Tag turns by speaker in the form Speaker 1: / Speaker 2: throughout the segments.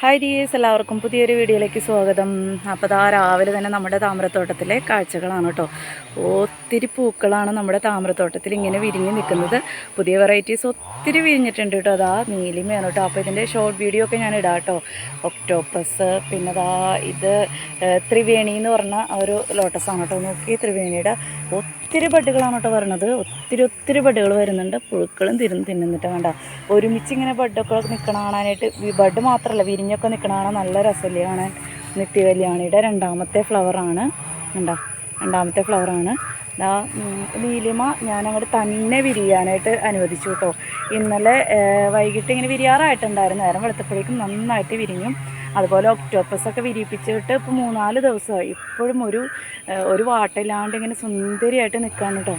Speaker 1: Hi dears എല്ലാവർക്കും പുതിയൊരു വീഡിയോയിലേക്ക് സ്വാഗതം. അപ്പോൾ ആ രാവിലെ തന്നെ നമ്മുടെ താമരത്തോട്ടത്തിലെ കാഴ്ചകളാണ് കേട്ടോ ഒത്തിരി പൂക്കളാണ് നമ്മുടെ താമരത്തോട്ടത്തിൽ ഇങ്ങനെ വിരിഞ്ഞ് നിൽക്കുന്നത്. പുതിയ വെറൈറ്റീസ് ഒത്തിരി വിരിഞ്ഞിട്ടുണ്ട് കേട്ടോ അതാ നീലിമയാണ് കേട്ടോ അപ്പോൾ ഇതിന്റെ ഷോർട്ട് വീഡിയോ ഒക്കെ ഞാൻ ഇടാം കേട്ടോ ഒക്ടോപ്പസ് പിന്നെ ദാ ഇത് ത്രിവേണി എന്ന് പറഞ്ഞ ഒരു ലോട്ടസാണ് കേട്ടോ നോക്കി ത്രിവേണിയുടെ ഒത്തിരി ബഡുകളാണ് കേട്ടോ പറയണത് ഒത്തിരി ഒത്തിരി ബഡുകൾ വരുന്നുണ്ട്. പുഴുക്കളും തിരുന്ന് തിന്നുന്നിട്ട് വേണ്ട ഒരുമിച്ച് ഇങ്ങനെ ബഡൊക്കെ നിൽക്കണ കാണാനായിട്ട് ബഡ് മാത്രമല്ല വിരിഞ്ഞൊക്കെ നിൽക്കണ കാണാൻ നല്ല രസമല്ലേ കാണാൻ? നിത്യകല്യാണിയുടെ രണ്ടാമത്തെ ഫ്ലവറാണ് ഉണ്ടോ രണ്ടാമത്തെ ഫ്ലവറാണ് നീലിമ ഞാൻ അങ്ങോട്ട് തന്നെ വിരിയാനായിട്ട് അനുവദിച്ചു കേട്ടോ. ഇന്നലെ വൈകിട്ട് ഇങ്ങനെ വിരിയാറായിട്ടുണ്ടായിരുന്നു. നേരം വെളുത്തപ്പോഴേക്കും നന്നായിട്ട് വിരിഞ്ഞു. അതുപോലെ ഒക്ടോപ്പസ് ഒക്കെ വിരിയിപ്പിച്ചിട്ട് ഇപ്പോൾ മൂന്നാൽ ദിവസമായി. ഇപ്പോഴും ഒരു ഒരു വാട്ടില്ലാണ്ട് ഇങ്ങനെ സുന്ദരിയായിട്ട് നിൽക്കുകയാണ് കേട്ടോ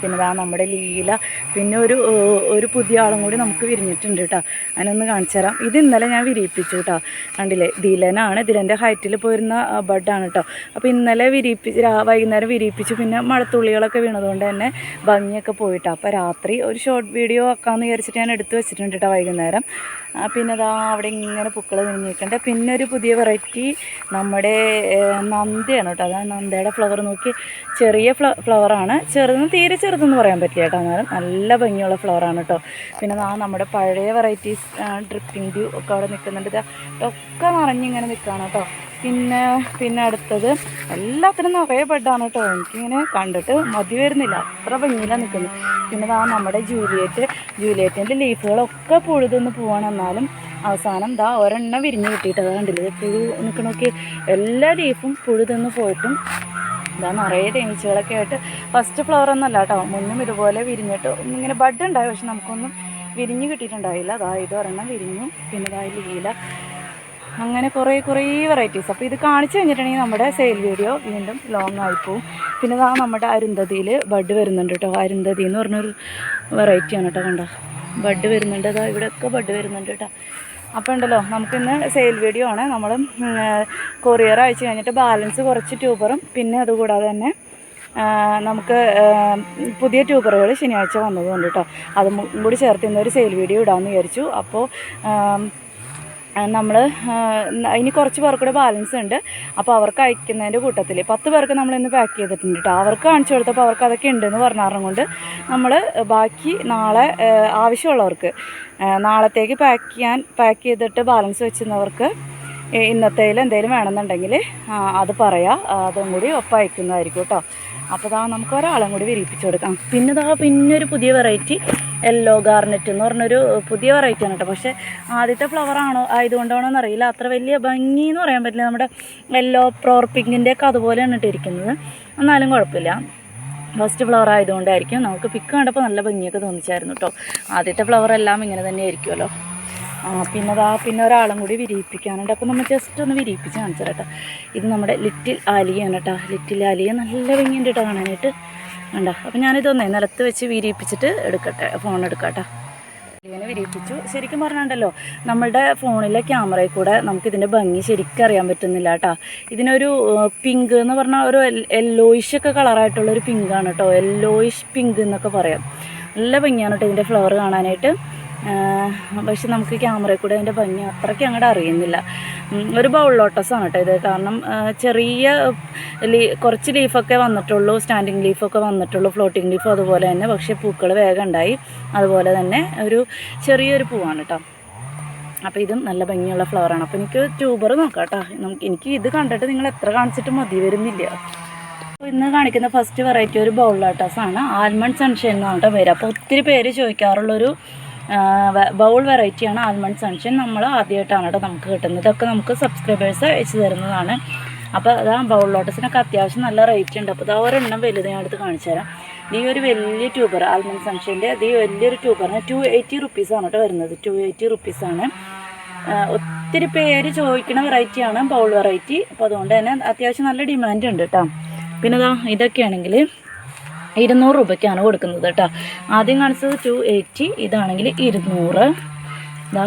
Speaker 1: പിന്നെ ഇതാ നമ്മുടെ ലീല പിന്നെ ഒരു ഒരു പുതിയ ആളും കൂടി നമുക്ക് വിരിഞ്ഞിട്ടുണ്ട് കേട്ടോ അതിനൊന്ന് കാണിച്ചു തരാം. ഇത് ഇന്നലെ ഞാൻ വിരിയിപ്പിച്ചു കേട്ടോ കണ്ടില്ലേ? ദിലനാണ്. ദിലന്റെ ഹൈറ്റിൽ പോയിരുന്ന ബഡാണ് കേട്ടോ അപ്പോൾ ഇന്നലെ വിരിയിപ്പിച്ച് വൈകുന്നേരം വിരിയിപ്പിച്ചു. പിന്നെ മഴത്തുള്ളികളൊക്കെ വീണതുകൊണ്ട് തന്നെ ഭംഗിയൊക്കെ പോയിട്ടോ അപ്പോൾ രാത്രി ഒരു ഷോർട്ട് വീഡിയോ ആക്കാമെന്ന് വിചാരിച്ചിട്ട് ഞാൻ എടുത്ത് വെച്ചിട്ടുണ്ട് കേട്ടോ വൈകുന്നേരം. പിന്നെ അതാ അവിടെ ഇങ്ങനെ പൂക്കൾ വിരിഞ്ഞിരിക്കണ്ട പിന്നെ ഒരു പുതിയ വെറൈറ്റി നമ്മുടെ നന്ദയാണ് കേട്ടോ. അതാ നന്ദയുടെ ഫ്ലവർ നോക്കി ചെറിയ ഫ്ല ഫ്ലവറാണ് ചെറുതെന്ന് തീരെ ചെറുതെന്ന് പറയാൻ പറ്റില്ല കേട്ടോ. എന്നാലും നല്ല ഭംഗിയുള്ള ഫ്ലവറാണ് കേട്ടോ. പിന്നെ ആ നമ്മുടെ പഴയ വെറൈറ്റീസ് ഡ്രിപ്പിംഗ് ഡ്യൂ ഒക്കെ അവിടെ നിൽക്കുന്നുണ്ട് ഇതൊക്കെ നിറഞ്ഞിങ്ങനെ നിൽക്കുകയാണ് കേട്ടോ. പിന്നെ പിന്നെ അടുത്തത് എല്ലാത്തിനും നിറയെ ബെഡാണ് കേട്ടോ എനിക്കിങ്ങനെ കണ്ടിട്ട് മതി വരുന്നില്ല. അത്ര ഭംഗിയിലാണ് നിൽക്കുന്നത് പിന്നെ ദാ നമ്മുടെ ജൂലിയറ്റ് ജൂലിയറ്റിന്റെ ലീഫുകളൊക്കെ പുഴുതെന്ന് പോവാണ്. അവസാനം ദാ ഒരെണ്ണം വിരിഞ്ഞ് കിട്ടിയിട്ട് അത് കണ്ടില്ലേ? പുഴു നിൽക്കണമൊക്കെ എല്ലാ ലീഫും പുഴുതെന്ന് പോയിട്ടും ഇതാ നിറയെ തേനീച്ചകളൊക്കെ ആയിട്ട് ഫസ്റ്റ് ഫ്ലവർ ഒന്നല്ല കേട്ടോ മുന്നും ഇതുപോലെ വിരിഞ്ഞിട്ട് ഇങ്ങനെ ബഡ് ഉണ്ടായി. പക്ഷെ നമുക്കൊന്നും വിരിഞ്ഞ് കിട്ടിയിട്ടുണ്ടായില്ല. അതാ ഇത് ഒരെണ്ണം വിരിഞ്ഞു. പിന്നെ ഇതായി ലീല അങ്ങനെ കുറേ കുറേ വെറൈറ്റീസ് അപ്പോൾ ഇത് കാണിച്ചു കഴിഞ്ഞിട്ടുണ്ടെങ്കിൽ നമ്മുടെ സെയിൽ വീഡിയോ വീണ്ടും ലോങ് ആയിപ്പോവും പിന്നെ ഇതാ നമ്മുടെ അരുന്ധതിയിൽ ബഡ് വരുന്നുണ്ട് കേട്ടോ. അരുന്ധതി എന്ന് പറഞ്ഞൊരു വെറൈറ്റിയാണ് കേട്ടോ കണ്ടോ? ബഡ് വരുന്നുണ്ട്. അതാ ഇവിടെയൊക്കെ ബഡ് വരുന്നുണ്ട് കേട്ടോ. അപ്പോൾ ഉണ്ടല്ലോ നമുക്കിന്ന് സെയിൽ വീഡിയോ ആണ്. നമ്മൾ കൊറിയർ അയച്ചു കഴിഞ്ഞിട്ട് ബാലൻസ് കുറച്ച് ട്യൂബറും പിന്നെ അതുകൂടാതെ തന്നെ നമുക്ക് പുതിയ ട്യൂബറുകൾ ശനിയാഴ്ച വന്നതുകൊണ്ട് കേട്ടോ. അതും കൂടി ചേർത്ത് ഇന്നൊരു സെയിൽ വീഡിയോ ഇടാമെന്ന് വിചാരിച്ചു. അപ്പോൾ നമ്മൾ ഇനി കുറച്ച് പേർക്കൂടെ ബാലൻസ് ഉണ്ട്. അപ്പോൾ അവർക്ക് അയക്കുന്നതിന്റെ കൂട്ടത്തിൽ പത്ത് പേർക്ക് നമ്മൾ ഇന്ന് പാക്ക് ചെയ്തിട്ടുണ്ട് കേട്ടോ അവർക്ക് കാണിച്ചു കൊടുത്തപ്പോൾ അവർക്ക് അതൊക്കെ ഉണ്ടെന്ന് പറഞ്ഞാറും കൊണ്ട് നമ്മൾ ബാക്കി നാളെ ആവശ്യമുള്ളവർക്ക് നാളത്തേക്ക് പാക്ക് ചെയ്യാൻ പാക്ക് ചെയ്തിട്ട് ബാലൻസ് വെച്ചിരുന്നവർക്ക് ഇന്നത്തേൽ എന്തെങ്കിലും വേണമെന്നുണ്ടെങ്കിൽ അത് പറയാം. അതും കൂടി ഒപ്പം അയക്കുന്നതായിരിക്കും കേട്ടോ അപ്പോൾ ഇതാ നമുക്ക് ഒരാളും കൂടി വിരിപ്പിച്ച് കൊടുക്കാം. പിന്നെ ഇതാ പിന്നെ ഒരു പുതിയ വെറൈറ്റി യെല്ലോ ഗാർനെറ്റ് എന്ന് പറഞ്ഞൊരു പുതിയ വെറൈറ്റി ആണ് കേട്ടോ പക്ഷേ ആദ്യത്തെ ഫ്ലവറാണോ ആയതുകൊണ്ടാണോ എന്നറിയില്ല അത്ര വലിയ ഭംഗി എന്ന് പറയാൻ പറ്റില്ല. നമ്മുടെ യെല്ലോ പ്രോർപ്പിങ്ങിന്റെ ഒക്കെ അതുപോലെയാണ് ഇട്ടിരിക്കുന്നത് എന്നാലും കുഴപ്പമില്ല. ഫസ്റ്റ് ഫ്ലവർ ആയതുകൊണ്ടായിരിക്കും. നമുക്ക് പിക്ക് കണ്ടപ്പോൾ നല്ല ഭംഗിയൊക്കെ തോന്നിച്ചായിരുന്നു കേട്ടോ ആദ്യത്തെ ഫ്ലവർ എല്ലാം ഇങ്ങനെ തന്നെ ആയിരിക്കുമല്ലോ ആ പിന്നെ അതാ പിന്നെ ഒരാളും കൂടി വിരിയിപ്പിക്കാനുണ്ട്. അപ്പോൾ നമ്മൾ ജസ്റ്റ് ഒന്ന് വിരിയിപ്പിച്ച് കാണിച്ചു കേട്ടോ. ഇത് നമ്മുടെ ലിറ്റിൽ ആലിയാണ് കേട്ടോ. ലിറ്റിൽ ആലിയ നല്ല ഭംഗിയുണ്ട് കേട്ടോ കാണാനായിട്ട്. കണ്ടോ? അപ്പോൾ ഞാനിതൊന്നേ നിലത്ത് വെച്ച് വിരിയിപ്പിച്ചിട്ട് എടുക്കട്ടെ. ഫോൺ എടുക്കാട്ടോ കേട്ടോ. ഇങ്ങനെ വിരിയിപ്പിച്ചു. ശരിക്കും പറഞ്ഞിട്ടുണ്ടല്ലോ നമ്മുടെ ഫോണിലെ ക്യാമറയിൽ കൂടെ നമുക്ക് ഇതിന്റെ ഭംഗി ശരിക്കും അറിയാൻ പറ്റുന്നില്ല കേട്ടോ. ഇതിനൊരു പിങ്ക് എന്ന് പറഞ്ഞാൽ ഒരു യെല്ലോയിഷ് ഒക്കെ കളറായിട്ടുള്ളൊരു പിങ്കാണ് കേട്ടോ. യെല്ലോയിഷ് പിങ്ക് എന്നൊക്കെ പറയാം. നല്ല ഭംഗിയാണ് കേട്ടോ ഇതിന്റെ ഫ്ലവർ കാണാനായിട്ട്. പക്ഷെ നമുക്ക് ക്യാമറയിൽ കൂടെ അതിന്റെ ഭംഗി അത്രയ്ക്ക് അങ്ങോട്ട് അറിയുന്നില്ല. ഒരു ബൗൾ ലോട്ടസാണ് കേട്ടോ ഇത്. കാരണം ചെറിയ ലീ കുറച്ച് ലീഫൊക്കെ വന്നിട്ടുള്ളൂ സ്റ്റാൻഡിങ് ലീഫൊക്കെ വന്നിട്ടുള്ളൂ ഫ്ലോട്ടിങ് ലീഫും അതുപോലെ തന്നെ. പക്ഷേ പൂക്കൾ വേഗം ഉണ്ടായി. അതുപോലെ തന്നെ ഒരു ചെറിയൊരു പൂവാണ് കേട്ടോ. അപ്പോൾ ഇതും നല്ല ഭംഗിയുള്ള ഫ്ലവറാണ് അപ്പോൾ എനിക്ക് ട്യൂബർ നോക്കാം കേട്ടോ. നമുക്ക് എനിക്ക് ഇത് കണ്ടിട്ട് നിങ്ങൾ എത്ര കാണിച്ചിട്ട് മതി വരുന്നില്ല. അപ്പോൾ ഇന്ന് കാണിക്കുന്ന ഫസ്റ്റ് വെറൈറ്റി ഒരു ബൗൾ ലോട്ടസാണ് ആൽമണ്ട് സൺഷൈൻ എന്ന് പറഞ്ഞിട്ട് പേര്. അപ്പോൾ ഒത്തിരി പേര് ചോദിക്കാറുള്ളൊരു ബൗൾ വെറൈറ്റിയാണ് ആൽമണ്ട് സൺഷൈൻ നമ്മൾ ആദ്യമായിട്ടാണ് കേട്ടോ നമുക്ക് കിട്ടുന്നത്. ഇതൊക്കെ നമുക്ക് സബ്സ്ക്രൈബേഴ്സ് അയച്ചു തരുന്നതാണ്. അപ്പോൾ അതാ ബൗൾ ലോട്ടസിനൊക്കെ അത്യാവശ്യം നല്ല റേറ്റ് ഉണ്ട്. അപ്പോൾ ഇതാ ഒരെണ്ണം വലുത് ഞാൻ എടുത്ത് കാണിച്ചു തരാം. ഈ ഒരു വലിയ ട്യൂബർ ആൽമണ്ട് സൺഷൈന്റെ ഈ വലിയൊരു ട്യൂബറിന് ടു എയ്റ്റി റുപ്പീസാണ് കേട്ടോ വരുന്നത്. ടു എയ്റ്റി റുപ്പീസാണ് ഒത്തിരി പേര് ചോദിക്കുന്ന വെറൈറ്റിയാണ് ബൗൾ വെറൈറ്റി അപ്പോൾ അതുകൊണ്ട് തന്നെ അത്യാവശ്യം നല്ല ഡിമാൻഡ് ഉണ്ട് കേട്ടോ. പിന്നെ ഇതാ ഇതൊക്കെയാണെങ്കിൽ ഇരുന്നൂറ് രൂപയ്ക്കാണ് കൊടുക്കുന്നത് കേട്ടോ. ആദ്യം കാണിച്ചത് ടു എയ്റ്റി ഇതാണെങ്കിൽ ഇരുന്നൂറ്. ഇതാ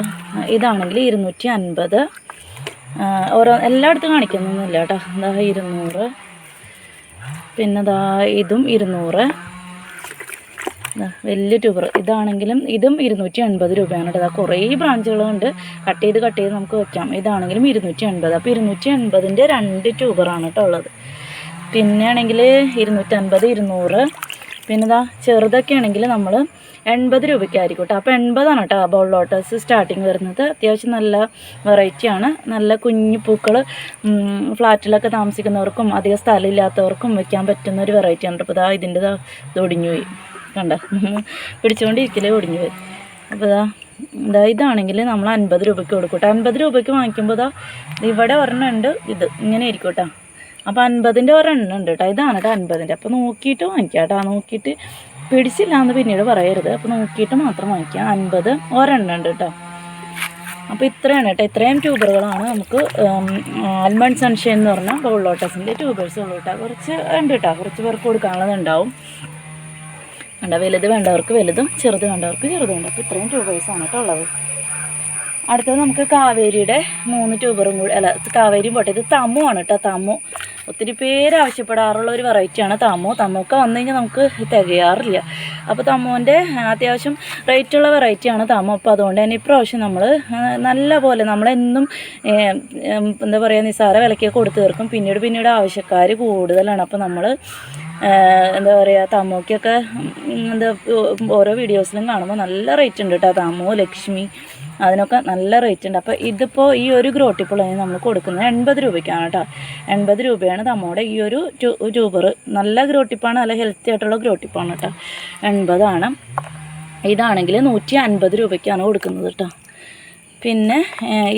Speaker 1: ഇതാണെങ്കിൽ ഇരുന്നൂറ്റി അൻപത് ഓരോ എല്ലായിടത്തും കാണിക്കുന്നൊന്നുമില്ല കേട്ടോ. ഇതാ ഇരുന്നൂറ്. പിന്നെ ദാ ഇതും ഇരുന്നൂറ്. വലിയ ട്യൂബർ ഇതാണെങ്കിലും ഇതും ഇരുന്നൂറ്റി എൺപത് രൂപയാണ് കേട്ടോ. കുറേ ബ്രാഞ്ചുകളുണ്ട്. കട്ട് ചെയ്ത് കട്ട് ചെയ്ത് നമുക്ക് വെക്കാം. ഇതാണെങ്കിലും ഇരുന്നൂറ്റി എൺപത് അപ്പോൾ ഇരുന്നൂറ്റി എൺപതിന്റെ രണ്ട് ട്യൂബറാണ് കേട്ടോ ഉള്ളത്. പിന്നെ ആണെങ്കിൽ ഇരുന്നൂറ്റൻപത് ഇരുന്നൂറ്. പിന്നെ ഇതാ ചെറുതൊക്കെ ആണെങ്കിൽ നമ്മൾ എൺപത് രൂപയ്ക്കായിരിക്കും കേട്ടോ. അപ്പോൾ എൺപതാണ് കേട്ടോ ബോൾ ലോട്ടസ് സ്റ്റാർട്ടിങ് വരുന്നത്. അത്യാവശ്യം നല്ല വെറൈറ്റിയാണ് നല്ല കുഞ്ഞു പൂക്കൾ ഫ്ലാറ്റിലൊക്കെ താമസിക്കുന്നവർക്കും അധികം സ്ഥലമില്ലാത്തവർക്കും വെക്കാൻ പറ്റുന്ന ഒരു വെറൈറ്റിയാണ് അപ്പോൾ ഇതാ ഇതിന്റെ ഇതാ ഇത് ഒടിഞ്ഞു പോയി. കണ്ട? പിടിച്ചുകൊണ്ടിരിക്കലേ ഒടിഞ്ഞു പോയി. അപ്പോൾ ഇതാ ഇതാ ഇതാണെങ്കിൽ നമ്മൾ അൻപത് രൂപയ്ക്ക് കൊടുക്കും കേട്ടോ. അൻപത് രൂപയ്ക്ക് വാങ്ങിക്കുമ്പോൾ ഇതാ ഇവിടെ ഒരെണ്ണം ഉണ്ട്. ഇത് ഇങ്ങനെ ആയിരിക്കും കേട്ടോ. അപ്പോൾ അൻപതിന്റെ ഒരെണ്ണം ഉണ്ട് കേട്ടോ ഇതാണ് കേട്ടോ അൻപതിന്റെ അപ്പോൾ നോക്കിയിട്ട് വാങ്ങിക്കാം കേട്ടോ. നോക്കിയിട്ട് പിടിച്ചില്ല എന്ന് പിന്നീട് പറയരുത്. അപ്പോൾ നോക്കിയിട്ട് മാത്രം വാങ്ങിക്കാം. അൻപത് ഒരെണ്ണം ഉണ്ട് കേട്ടോ അപ്പോൾ ഇത്രയാണ് കേട്ടോ. ഇത്രയും ട്യൂബറുകളാണ് നമുക്ക് ആൽമണ്ട് സൺഷൈൻ എന്ന് പറഞ്ഞാൽ ബൗൾ ലോട്ടസിന്റെ ട്യൂബേഴ്സ് ഉള്ളൂ കേട്ടോ. കുറച്ച് ഉണ്ട് കേട്ടോ. കുറച്ച് പേർക്ക് കൊടുക്കാനുള്ളതുണ്ടാവും വേണ്ട വലുത് വേണ്ടവർക്ക് വലുതും ചെറുത് വേണ്ടവർക്ക് ചെറുതും ഉണ്ട്. അപ്പോൾ ഇത്രയും ട്യൂബേഴ്സാണ് കേട്ടോ ഉള്ളത്. അടുത്തത് നമുക്ക് കാവേരിയുടെ മൂന്ന് ട്യൂബറും കൂടി അല്ല കാവേരിയും പോട്ടെ. ഇത് തമ്മു ആണ് കേട്ടോ തമ്മു ഒത്തിരി പേര് ആവശ്യപ്പെടാറുള്ള ഒരു വെറൈറ്റിയാണ് തമ്മു തമ്മൊക്കെ വന്നു കഴിഞ്ഞാൽ നമുക്ക് തികയാറില്ല. അപ്പോൾ തമ്മുവിന്റെ അത്യാവശ്യം റേറ്റുള്ള വെറൈറ്റിയാണ് തമ്മു അപ്പോൾ അതുകൊണ്ട് തന്നെ ഇപ്രാവശ്യം നമ്മൾ നല്ല പോലെ നമ്മളെന്നും എന്താ പറയുക നിസ്സാര വിലയ്ക്ക് കൊടുത്തു തീർക്കും. പിന്നീട് പിന്നീട് ആവശ്യക്കാർ കൂടുതലാണ്. അപ്പോൾ നമ്മൾ എന്താ പറയുക തമ്മുക്കൊക്കെ എന്താ ഓരോ വീഡിയോസിലും കാണുമ്പോൾ നല്ല റേറ്റ് ഉണ്ട് കേട്ടോ തമ്മു ലക്ഷ്മി അതിനൊക്കെ നല്ല റേറ്റ് ഉണ്ട്. അപ്പോൾ ഇതിപ്പോൾ ഈ ഒരു ഗ്രോട്ടിപ്പുള്ളതിന് നമ്മൾ കൊടുക്കുന്നത് എൺപത് രൂപയ്ക്കാണ് കേട്ടോ. എൺപത് രൂപയാണ് നമ്മുടെ ഈ ഒരു ട്യൂബർ നല്ല ഗ്രോട്ടിപ്പാണ് നല്ല ഹെൽത്തി ആയിട്ടുള്ള ഗ്രോട്ടിപ്പാണ് കേട്ടോ. എൺപതാണ്. ഇതാണെങ്കിൽ നൂറ്റി അൻപത് രൂപയ്ക്കാണ് കൊടുക്കുന്നത് കേട്ടോ. പിന്നെ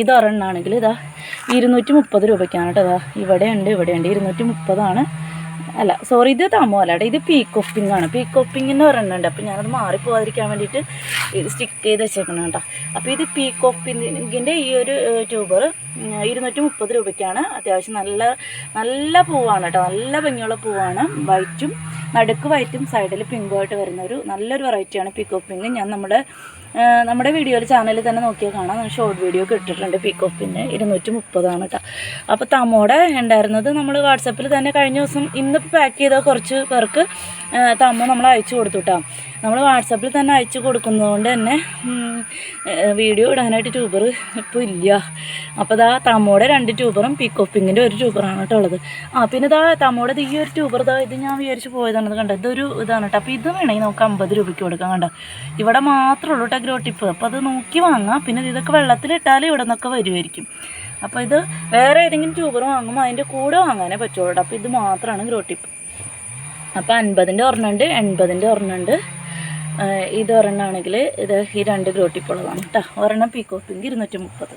Speaker 1: ഇതൊരെണ്ണാണെങ്കിൽ ഇത് ഇരുന്നൂറ്റി മുപ്പത് രൂപയ്ക്കാണ് കേട്ടോ ഇതാ. ഇവിടെയുണ്ട് ഇവിടെയുണ്ട്. ഇരുന്നൂറ്റി മുപ്പതാണ് അല്ല സോറി ഇത് തമോ ഇത് പീക്കോപ്പിംഗ് ആണ്. പീക്കോപ്പിംഗ് എന്ന് പറയുന്നുണ്ട്. അപ്പോൾ ഞാനത് മാറിപ്പോകാതിരിക്കാൻ വേണ്ടിയിട്ട് ഇത് സ്റ്റിക്ക് ചെയ്ത് വെച്ചേക്കണം കേട്ടോ അപ്പോൾ ഇത് പീക്ക് ഓഫ് ഈ ഒരു ട്യൂബർ ഇരുന്നൂറ്റി മുപ്പത് രൂപയ്ക്കാണ്. അത്യാവശ്യം നല്ല നല്ല പൂവാണ് കേട്ടോ നല്ല ഭംഗിയുള്ള പൂവാണ്. വൈറ്റും നടുക്ക് വൈറ്റും സൈഡിൽ പിങ്കുമായിട്ട് വരുന്ന ഒരു നല്ലൊരു വെറൈറ്റിയാണ് പീക്ക് പിങ്ക് ഞാൻ നമ്മുടെ നമ്മുടെ വീഡിയോയിൽ ചാനലിൽ തന്നെ നോക്കിയാൽ കാണാം. ഷോർട്ട് വീഡിയോ ഒക്കെ ഇട്ടിട്ടുണ്ട് പീക്ക് പിന്നെ ഇരുന്നൂറ്റി മുപ്പതാണ് കേട്ടോ അപ്പോൾ തമോടെ ഉണ്ടായിരുന്നത് നമ്മൾ വാട്സപ്പിൽ തന്നെ കഴിഞ്ഞ ദിവസം ഇന്നിപ്പോൾ പാക്ക് ചെയ്ത കുറച്ച് പേർക്ക് തമ്മ നമ്മൾ അയച്ചു കൊടുത്തു കേട്ടോ നമ്മൾ വാട്സപ്പിൽ തന്നെ അയച്ചു കൊടുക്കുന്നതുകൊണ്ട് തന്നെ വീഡിയോ ഇടാനായിട്ട് ട്യൂബർ ഇപ്പോൾ ഇല്ല. അപ്പോൾ ഇതാ തമ്മോടെ രണ്ട് ട്യൂബറും പീക്ക് ഓഫ് ഒരു ട്യൂബറാണ് കേട്ടോ ഉള്ളത്. ആ പിന്നെ ഇതാ തമ്മോടെ ഈ ഒരു ട്യൂബർ ഇതാ ഇത് ഞാൻ വിചാരിച്ച് പോയതാണ് ഇത് കണ്ടോ? ഇതൊരു ഇതാണ് കേട്ടോ. അപ്പോൾ ഇത് വേണമെങ്കിൽ നമുക്ക് അമ്പത് രൂപയ്ക്ക് കൊടുക്കാം കണ്ടോ? ഇവിടെ മാത്രമേ ഉള്ളൂ കേട്ടോ ഗ്രോ ടിപ്പ് അപ്പോൾ അത് നോക്കി വാങ്ങാം. പിന്നെ ഇതൊക്കെ വെള്ളത്തിലിട്ടാൽ ഇവിടെ നിന്നൊക്കെ വരുമായിരിക്കും അപ്പോൾ ഇത് വേറെ ഏതെങ്കിലും ട്യൂബർ വാങ്ങുമ്പോൾ അതിന്റെ കൂടെ വാങ്ങാനേ പറ്റുള്ളൂ അപ്പോൾ ഇത് മാത്രമാണ് ഗ്രോ ടിപ്പ് അപ്പോൾ അൻപതിന്റെ ഒരെണ്ണമുണ്ട് എൺപതിന്റെ ഒരെണ്ണമുണ്ട് ഇത് ഒരെണ്ണമാണെങ്കിൽ ഇത് ഈ രണ്ട് ഗ്രോട്ടിപ്പുള്ളതാണ് കേട്ടോ ഒരെണ്ണം പീക്കോ പിങ്ക് ഇരുന്നൂറ്റി മുപ്പത്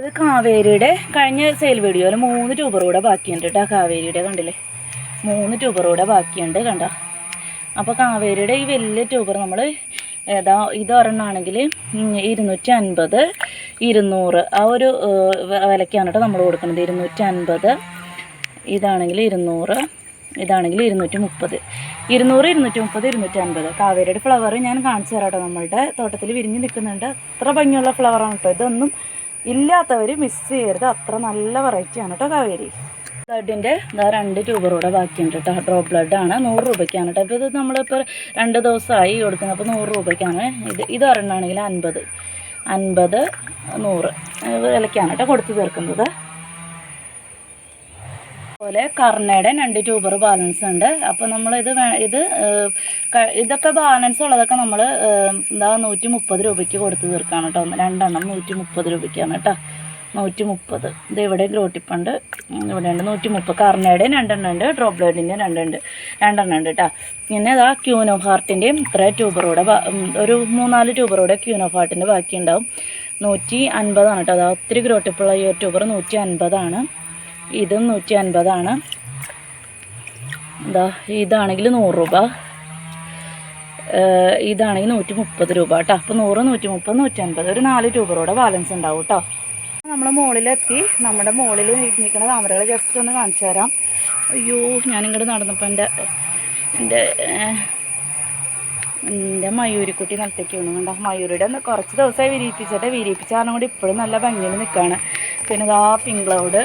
Speaker 1: ഇത് കാവേരിയുടെ കഴിഞ്ഞ സെയിൽ വീഡിയോയിൽ മൂന്ന് രൂപ കൂടെ ബാക്കിയുണ്ട് കേട്ടോ കാവേരിയുടെ കണ്ടില്ലേ? മൂന്ന് രൂപ കൂടെ ബാക്കിയുണ്ട് കണ്ടോ? അപ്പോൾ കാവേരിയുടെ ഈ വലിയ ട്യൂബർ നമ്മൾ ഏതാ ഇത് ഒരെണ്ണമാണെങ്കിൽ ഇരുന്നൂറ്റി അൻപത് ഇരുന്നൂറ്. ആ ഒരു വിലയ്ക്കാണ് കേട്ടോ നമ്മൾ കൊടുക്കുന്നത് ഇരുന്നൂറ്റി അൻപത് ഇതാണെങ്കിൽ ഇരുന്നൂറ്. ഇതാണെങ്കിൽ ഇരുന്നൂറ്റി മുപ്പത് ഇരുന്നൂറ് ഇരുന്നൂറ്റി മുപ്പത് ഇരുന്നൂറ്റി അൻപത് കാവേരിയുടെ ഫ്ലവർ ഞാൻ കാണിച്ചു തരാം കേട്ടോ നമ്മളുടെ തോട്ടത്തിൽ വിരിഞ്ഞ് നിൽക്കുന്നുണ്ട്. അത്ര ഭംഗിയുള്ള ഫ്ലവറാണ് കേട്ടോ ഇതൊന്നും ഇല്ലാത്തവർ മിസ് ചെയ്യരുത്. അത്ര നല്ല വെറൈറ്റിയാണ് കേട്ടോ കാവേരി. ബ്ലഡിന്റെ ഇതാ രണ്ട് ട്യൂബറൂടെ ബാക്കിയുണ്ട് കേട്ടോ ഡ്രോപ്പ് ബ്ലഡ് ആണ്. നൂറ് രൂപയ്ക്കാണ് കേട്ടോ അപ്പോൾ ഇത് നമ്മളിപ്പോൾ രണ്ട് ദിവസമായി കൊടുക്കുന്നത്. അപ്പോൾ നൂറ് രൂപയ്ക്കാണ്. ഇത് ഇത് ഒരെണ്ണമാണെങ്കിൽ അൻപത്. അൻപത് നൂറ്. വിലയ്ക്കാണ് കേട്ടോ കൊടുത്തു തീർക്കുന്നത്. അതുപോലെ കർണയുടെ രണ്ട് ട്യൂബർ ബാലൻസ് ഉണ്ട്. അപ്പോൾ നമ്മൾ ഇത് ഇത് ഇതൊക്കെ ബാലൻസ് ഉള്ളതൊക്കെ നമ്മൾ എന്താ നൂറ്റി മുപ്പത് രൂപയ്ക്ക് കൊടുത്ത് തീർക്കാണ് കേട്ടോ. രണ്ടെണ്ണം നൂറ്റി മുപ്പത് രൂപയ്ക്കാണ് കേട്ടോ. നൂറ്റി മുപ്പത് ഇത് ഇവിടെ ഗ്രോട്ടിപ്പുണ്ട് ഇവിടെ ഉണ്ട് നൂറ്റി മുപ്പത് കർണയുടെയും രണ്ടെണ്ണം ഉണ്ട്. ഡ്രോപ്പ് ബ്ലേഡിന്റെയും രണ്ടുണ്ട് രണ്ടെണ്ണം ഉണ്ട് കേട്ടോ. പിന്നെ ഇതാ ക്യൂനോ ഹാർട്ടിന്റെയും ഇത്ര ട്യൂബറോടെ ഒരു മൂന്നാൽ ട്യൂബറോടെ ക്യൂനോ ഹാർട്ടിന്റെ ബാക്കി ഉണ്ടാവും നൂറ്റി അൻപതാണ് കേട്ടോ. അതാ ഒത്തിരി ഗ്രോട്ടിപ്പുള്ള ഈ ട്യൂബർ നൂറ്റി അൻപതാണ് ഇതും നൂറ്റി അൻപതാണ് എന്താ ഇതാണെങ്കിൽ നൂറ് രൂപ. ഇതാണെങ്കിൽ നൂറ്റി മുപ്പത് രൂപ കേട്ടോ. അപ്പോൾ നൂറ് നൂറ്റി മുപ്പത് നൂറ്റി അൻപത് ഒരു നാല് രൂപയുടെ ബാലൻസ് ഉണ്ടാവും കേട്ടോ. നമ്മൾ മുകളിലെത്തി നമ്മുടെ മുകളിൽ നിൽക്കുന്ന താമരകൾ ജസ്റ്റ് ഒന്ന് കാണിച്ചു തരാം. അയ്യോ ഞാനിങ്ങോട്ട് നടന്നപ്പോൾ എന്റെ എന്റെ എന്റെ മയൂരിക്കുട്ടി നിലത്തേക്ക് വീണു കണ്ട? മയൂരിയുടെ കുറച്ച് ദിവസമായി വിരിയിപ്പിച്ചിട്ട് വിരിയിപ്പിച്ച കാരണം കൂടി ഇപ്പോഴും നല്ല ഭംഗിയിൽ നിൽക്കുകയാണ് പിന്നെ ഇതാ പിങ്ക് ക്ലൗഡ്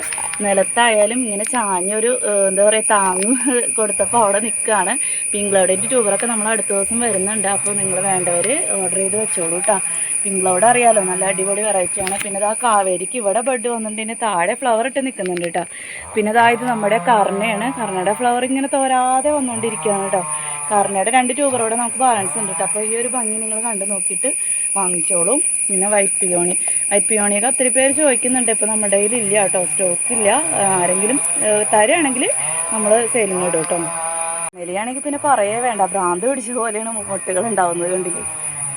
Speaker 1: നിലത്തായാലും ഇങ്ങനെ ചാഞ്ഞൊരു എന്താ പറയുക താങ്ങ് കൊടുത്തപ്പോൾ അവിടെ നിൽക്കുകയാണ് പിങ്ക് ക്ലൗഡിന്റെ ട്യൂബറൊക്കെ നമ്മൾ അടുത്ത ദിവസം വരുന്നുണ്ട്. അപ്പോൾ നിങ്ങൾ വേണ്ടവർ ഓർഡർ ചെയ്ത് വെച്ചോളൂ കേട്ടോ പിങ്ക് ക്ലൗഡ് അറിയാലോ നല്ല അടിപൊളി വെറൈറ്റി ആണ്. പിന്നെ ആ കാവേരിക്ക് ഇവിടെ ബഡ് വന്നിട്ടുണ്ട്. ഇതിന് താഴെ ഫ്ലവർ ഇട്ട് നിൽക്കുന്നുണ്ട് കേട്ടോ പിന്നെ അതായത് നമ്മുടെ കർണയാണ്. കർണയുടെ ഫ്ലവർ ഇങ്ങനെ തോരാതെ വന്നുകൊണ്ടിരിക്കുകയാണ് കേട്ടോ കർണയുടെ രണ്ട് ട്യൂബറോടെ നമുക്ക് ബാലൻസ് ഉണ്ട് അപ്പോൾ ഈ ഒരു ഭംഗി നിങ്ങൾ കണ്ട് നോക്കിയിട്ട് വാങ്ങിച്ചോളും. പിന്നെ വൈറ്റ് പിയോണി വൈറ്റ് പിയോണിയൊക്കെ ഒത്തിരി പേര് ചോദിക്കുന്നുണ്ട്. ഇപ്പോൾ നമ്മുടെ കയ്യിൽ ഇല്ല കേട്ടോ സ്റ്റോക്ക് ഇല്ല ആരെങ്കിലും തരുകയാണെങ്കിൽ നമ്മൾ സെയിലിംഗ് ഇടും കേട്ടോ നെലിയാണെങ്കിൽ പിന്നെ പറയേ വേണ്ട. ഭ്രാന്ത് പിടിച്ച പോലെയാണ് മുട്ടുകൾ ഉണ്ടാവുന്നത് കണ്ടില്ലേ?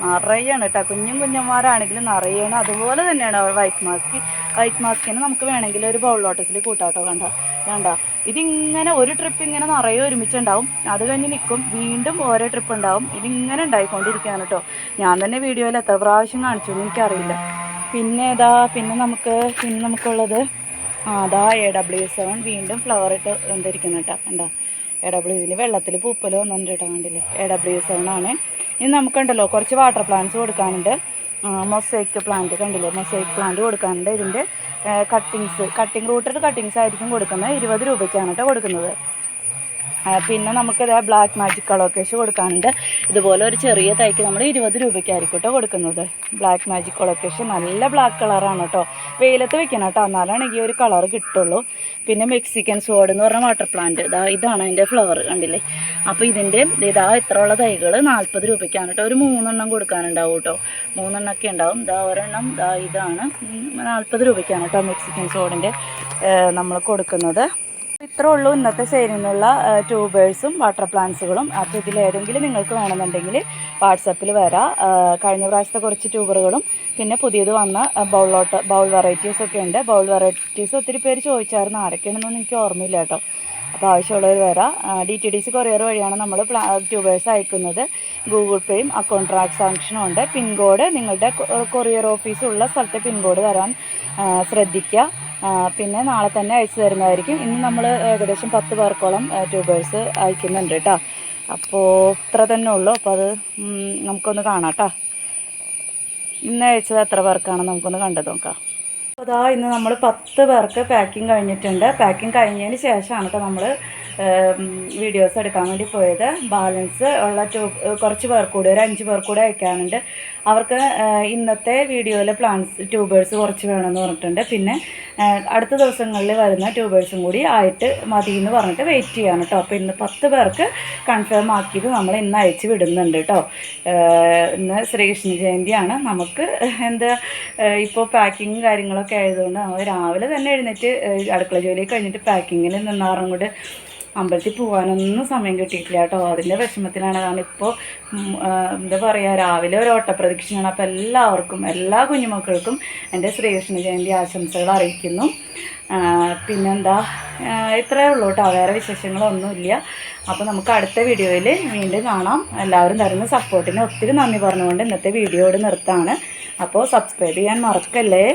Speaker 1: നിറയാണ് കേട്ടോ കുഞ്ഞും കുഞ്ഞന്മാരാണെങ്കിലും നിറയാണ്. അതുപോലെ തന്നെയാണ് വൈറ്റ് മാസ്ക് വൈറ്റ് മാസ്കിന് നമുക്ക് വേണമെങ്കിൽ ഒരു ബൗൾ ലോട്ടസിൽ കൂട്ടാട്ടോ കണ്ട. കണ്ട? ഇതിങ്ങനെ ഒരു ട്രിപ്പ് ഇങ്ങനെ നിറയെ ഒരുമിച്ചുണ്ടാവും. അത് കഴിഞ്ഞ് നിൽക്കും വീണ്ടും ഓരോ ട്രിപ്പ് ഉണ്ടാവും. ഇതിങ്ങനെ ഉണ്ടായിക്കൊണ്ടിരിക്കുകയാണ് കേട്ടോ ഞാൻ തന്നെ വീഡിയോയിൽ എത്ര പ്രാവശ്യം കാണിച്ചു എനിക്കറിയില്ല. പിന്നെ ഇതാ പിന്നെ നമുക്ക് പിന്നെ നമുക്കുള്ളത് അതാ എ ഡബ്ല്യു സെവൻ വീണ്ടും ഫ്ലവർ ഇട്ട് വന്നിരിക്കുന്നു കേട്ടോ കണ്ടോ? എ ഡബ്ല്യു ഇതിന് വെള്ളത്തിൽ പൂപ്പൽ വന്നിട്ടുണ്ട് കേട്ടോ കണ്ടില്ലേ? എ ഡബ്ല്യു സെവൻ ആണ്. ഇനി നമുക്കുണ്ടല്ലോ കുറച്ച് വാട്ടർ പ്ലാന്റ്സ് കൊടുക്കാനുണ്ട്. മൊസൈക്ക് പ്ലാന്റ് കണ്ടില്ലേ? മൊസൈക്ക് പ്ലാന്റ് കൊടുക്കാനുണ്ട്. ഇതിന്റെ കട്ടിങ്സ് കട്ടിങ് റൂട്ടഡ് കട്ടിങ്സ് ആയിരിക്കും കൊടുക്കുന്നത്. ഇരുപത് രൂപയ്ക്കാണ് കേട്ടോ കൊടുക്കുന്നത്. പിന്നെ നമുക്ക് ഇതേ ബ്ലാക്ക് മാജിക് കളോക്കേഷ് കൊടുക്കാനുണ്ട്. ഇതുപോലെ ഒരു ചെറിയ തൈക്ക് നമ്മൾ ഇരുപത് രൂപയ്ക്കായിരിക്കും കേട്ടോ കൊടുക്കുന്നത് ബ്ലാക്ക് മാജിക് കളോക്കേഷ് നല്ല ബ്ലാക്ക് കളറാണ് കേട്ടോ വെയിലത്ത് വെക്കണം കേട്ടോ എന്നാലാണ് ഈ ഒരു കളർ കിട്ടുള്ളൂ. പിന്നെ മെക്സിക്കൻ സോഡ് എന്ന് പറഞ്ഞ വാട്ടർ പ്ലാന്റ് ഇതാ ഇതാണ് അതിന്റെ ഫ്ലവർ കണ്ടില്ലേ? അപ്പോൾ ഇതിന്റെ ഇതാ ഇത്ര ഉള്ള തൈകൾ നാൽപ്പത് രൂപയ്ക്കാണ് കേട്ടോ ഒരു മൂന്നെണ്ണം കൊടുക്കാനുണ്ടാവും കേട്ടോ മൂന്നെണ്ണമൊക്കെ ഉണ്ടാവും. ഇതാ ഒരെണ്ണം ഇതാ ഇതാണ്. നാൽപ്പത് രൂപയ്ക്കാണ് കേട്ടോ മെക്സിക്കൻ സോഡിന്റെ നമ്മൾ കൊടുക്കുന്നത്. ഇത്രേ ഉള്ളൂ ഇന്നത്തെ സെയിലിനുള്ള ട്യൂബേഴ്സും വാട്ടർ പ്ലാന്റ്സുകളും. അപ്പോൾ ഇതിലേതെങ്കിലും നിങ്ങൾക്ക് വേണമെന്നുണ്ടെങ്കിൽ വാട്സപ്പിൽ വരാം. കഴിഞ്ഞ പ്രാവശ്യത്തെ കുറച്ച് ട്യൂബറുകളും പിന്നെ പുതിയത് വന്ന ബൗളോട്ട് ബൗൾ വെറൈറ്റീസ് ഒക്കെ ഉണ്ട്. ബൗൾ വെറൈറ്റീസ് ഒത്തിരി പേര് ചോദിച്ചായിരുന്നു ആരൊക്കെയാണെന്നൊന്നും എനിക്ക് ഓർമ്മയില്ല കേട്ടോ. അപ്പോൾ ആവശ്യമുള്ളവർ വരാം. D T D C courier വഴിയാണ് നമ്മൾ ട്യൂബേഴ്സ് അയക്കുന്നത്. ഗൂഗിൾ പേയും അക്കൗണ്ട് ട്രാൻസാക്ഷനും ഉണ്ട്. പിൻകോഡ് നിങ്ങളുടെ കൊറിയർ ഓഫീസുള്ള സ്ഥലത്തെ പിൻകോഡ് തരാൻ ശ്രദ്ധിക്കുക. പിന്നെ നാളെ തന്നെ അയച്ചു തരുന്നതായിരിക്കും. ഇന്ന് നമ്മൾ ഏകദേശം പത്ത് പേർക്കോളം ട്യൂബേഴ്സ് അയക്കുന്നുണ്ട് കേട്ടോ അപ്പോൾ ഇത്ര തന്നെ ഉള്ളൂ. അപ്പോൾ അത് നമുക്കൊന്ന് കാണാം കേട്ടോ ഇന്ന് അയച്ചത് എത്ര പേർക്കാണ് നമുക്കൊന്ന് കണ്ടു നോക്കാം. അപ്പോൾ അതാ ഇന്ന് നമ്മൾ പത്ത് പേർക്ക് പാക്കിംഗ് കഴിഞ്ഞിട്ടുണ്ട്. പാക്കിംഗ് കഴിഞ്ഞതിന് ശേഷമാണ് കേട്ടോ നമ്മൾ വീഡിയോസ് എടുക്കാൻ വേണ്ടി പോയത്. ബാലൻസ് ഉള്ള ടു കുറച്ച് പേർ കൂടി ഒരു അഞ്ച് പേർ കൂടി അയക്കാനുണ്ട്. അവർക്ക് ഇന്നത്തെ വീഡിയോയിലെ പ്ലാൻസ് ട്യൂബേഴ്സ് കുറച്ച് വേണമെന്ന് പറഞ്ഞിട്ടുണ്ട്. പിന്നെ അടുത്ത ദിവസങ്ങളിൽ വരുന്ന ട്യൂബേഴ്സും കൂടി ആയിട്ട് മതി എന്ന് പറഞ്ഞിട്ട് വെയിറ്റ് ചെയ്യാണ് കേട്ടോ അപ്പോൾ ഇന്ന് പത്ത് പേർക്ക് കൺഫേം ആക്കിയിട്ട് നമ്മൾ ഇന്ന് അയച്ച് വിടുന്നുണ്ട് കേട്ടോ ഇന്ന് ശ്രീകൃഷ്ണ ജയന്തിയാണ്. നമുക്ക് എന്താ ഇപ്പോൾ പാക്കിങ്ങും കാര്യങ്ങളൊക്കെ ആയതുകൊണ്ട് നമ്മൾ രാവിലെ തന്നെ എഴുന്നേറ്റ് അടുക്കള ജോലി കഴിഞ്ഞിട്ട് പാക്കിങ്ങിൽ നിന്നാറും കൂടെ അമ്പലത്തിൽ പോകാനൊന്നും സമയം കിട്ടിയിട്ടില്ല കേട്ടോ. അതിന്റെ വിഷമത്തിലാണ്. കാരണം ഇപ്പോൾ എന്താ പറയുക രാവിലെ ഒരു ഓട്ടപ്രദക്ഷിണമാണ് അപ്പോൾ എല്ലാവർക്കും എല്ലാ കുഞ്ഞുമക്കൾക്കും എന്റെ ശ്രീകൃഷ്ണ ജയന്തി ആശംസകൾ അറിയിക്കുന്നു. പിന്നെന്താ ഇത്രയേ ഉള്ളൂ കേട്ടോ. വേറെ വിശേഷങ്ങളൊന്നുമില്ല. അപ്പോൾ നമുക്ക് അടുത്ത വീഡിയോയിൽ വീണ്ടും കാണാം. എല്ലാവരും തരുന്ന സപ്പോർട്ടിന് ഒത്തിരി നന്ദി പറഞ്ഞുകൊണ്ട് ഇന്നത്തെ വീഡിയോയോട് നിർത്താണ്. അപ്പോൾ സബ്സ്ക്രൈബ് ചെയ്യാൻ മറക്കല്ലേ?